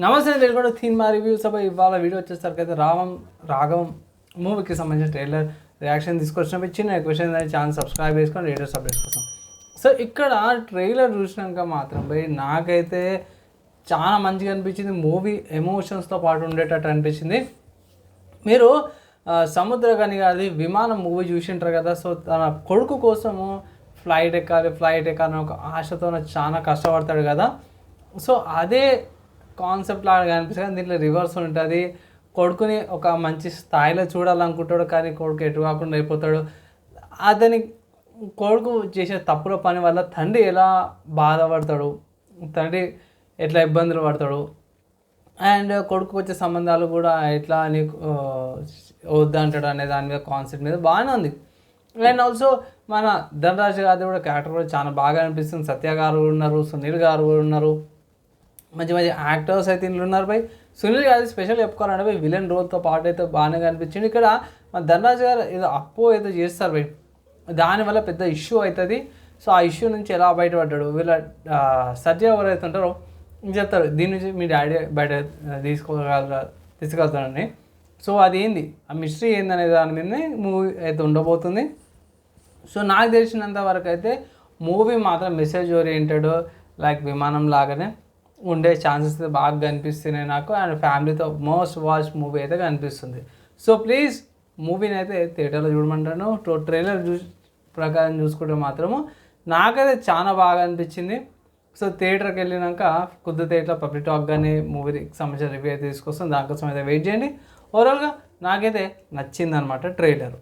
నమస్తే వెల్కమ్ కూడా థీన్ మా రివ్యూస్ అబ్బాయి ఇవాళ వీడియో వచ్చేసరికి అయితే రావం రాఘవం మూవీకి సంబంధించిన ట్రైలర్ రియాక్షన్ తీసుకొచ్చినప్పుడు చిన్న క్వశ్చన్ అనేది ఛానల్ సబ్స్క్రైబ్ చేసుకొని లేటెస్ట్ అప్డేట్స్ కోసం. సో ఇక్కడ ట్రైలర్ చూసినాక మాత్రం భయ్ నాకైతే చాలా మంచిగా అనిపించింది. మూవీ ఎమోషన్స్తో పాటు ఉండేటట్టు అనిపించింది. మీరు సముద్ర సముద్రగని గారి విమానం మూవీ చూసింటారు కదా. సో తన కొడుకు కోసము ఫ్లైట్ ఎక్కాలి ఫ్లైట్ ఎక్కాలని ఒక ఆశతో చాలా కష్టపడతాడు కదా. సో అదే కాన్సెప్ట్ లాగా అనిపిస్తుంది కానీ దీంట్లో రివర్స్ ఉంటుంది. కొడుకుని ఒక మంచి స్థాయిలో చూడాలనుకుంటాడు కానీ కొడుకు ఎటు కాకుండా అయిపోతాడు. అతని కొడుకు చేసే తప్పుల పని వల్ల తండ్రి ఎలా బాధపడతాడు తండ్రి ఎట్లా ఇబ్బందులు పడతాడు అండ్ కొడుకు వచ్చే సంబంధాలు కూడా ఎట్లా అని ఆ, వద్దంటాడు అనే దాని మీద కాన్సెప్ట్ మీద బాగానే ఉంది. అండ్ ఆల్సో మన ధనరాజ్ గారి కూడా క్యారెక్టర్ కూడా చాలా బాగా అనిపిస్తుంది. సత్య గారు కూడా ఉన్నారు సునీల్ గారు కూడా ఉన్నారు. మంచి మంచి యాక్టర్స్ అయితే ఇందులో ఉన్నారు బై సునీల్ గారి స్పెషల్ చెప్పుకోవాలంటే బై విలన్ రోల్తో పాటు అయితే బాగానే కనిపించింది. ఇక్కడ మన ధనరాజ్ గారు ఏదో అప్పు ఏదో చేస్తారు బై దానివల్ల పెద్ద ఇష్యూ అవుతుంది. సో ఆ ఇష్యూ నుంచి ఎలా బయటపడ్డాడు? వీళ్ళ సర్జీ ఎవరైతే ఉంటారో చెప్తారు దీని నుంచి మీ డాడీ బయట తీసుకోగలరా తీసుకెళ్తాడని సో అది ఏంది? ఆ మిస్టరీ ఏందనే దాని మీద మూవీ అయితే ఉండబోతుంది. సో నాకు తెలిసినంత వరకు అయితే మూవీ మాత్రం మెసేజ్ ఓరియంటెడ్ లైక్ విమానం లాగానే. ఉండే ఛాన్సెస్ బాగా కనిపిస్తున్నాయి నాకు అండ్ ఫ్యామిలీతో మోస్ట్ వాచ్ మూవీ అయితే కనిపిస్తుంది. సో ప్లీజ్ మూవీని అయితే థియేటర్లో చూడమంటాను. టో ట్రైలర్ చూ ప్రకారం చూసుకుంటే మాత్రము నాకైతే చాలా బాగా అనిపించింది. సో థియేటర్కి వెళ్ళినాక కొద్ది థియేటర్ పబ్లిక్ టాక్ కానీ మూవీకి సంబంధించిన రివ్యూ అయితే తీసుకొస్తాను దానికోసం అయితే వెయిట్ చేయండి. ఓవరాల్గా నాకైతే నచ్చింది అనమాట ట్రైలర్.